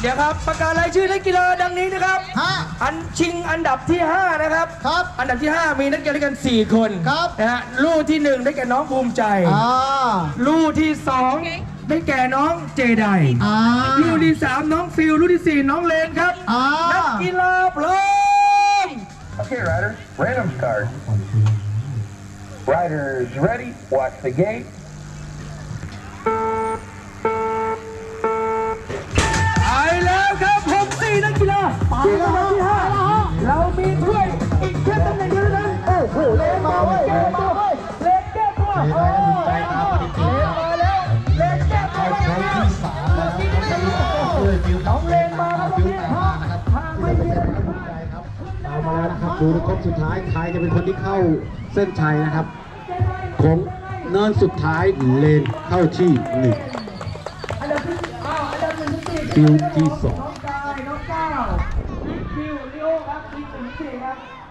เดี๋ยวครับ ประกาศรายชื่อนักกีฬาดังนี้นะครับ ฮะ อันชิงอันดับที่ 5 นะครับ ครับ อันดับที่ 5 มีนักกีฬาด้วยกัน 4 คนครับ นะฮะลูกที่ 1 ได้แก่น้องภูมิใจ อ่าลูกที่ 2 ได้แก่น้องเจไดอ่าลูกที่ 3 น้องฟิลลูกที่ 4 น้องเลนครับ อ่านักกีฬาพร้อม Okay, riders, random start. Riders ready, watch the gate. นักกีฬาทีมอันดับที่ห้าเรามีถ้วยอีกแค่ตำแหน่งเดียวเท่านั้นโอ้โหเลนมาเว้ยเลนมาเว้ยเลนแก้ตัวโอ้เลนมาแล้วเลนแก้ตัวไปแล้วน้องเลนมาครับพี่ห้าห้าไม่มีอะไรเอามาแล้วนะครับดูในครบสุดท้ายใครจะเป็นคนที่เข้าเส้นชัยนะครับของเนินสุดท้ายเลนเข้าที่หนึ่งอันดับที่อ้าวอันดับหนึ่งถึงสี่คิวที่สอง น้องกายน้องก้าวบิ๊ก คิวลิโอครับทีมหนึ่งถึงสี่ครับ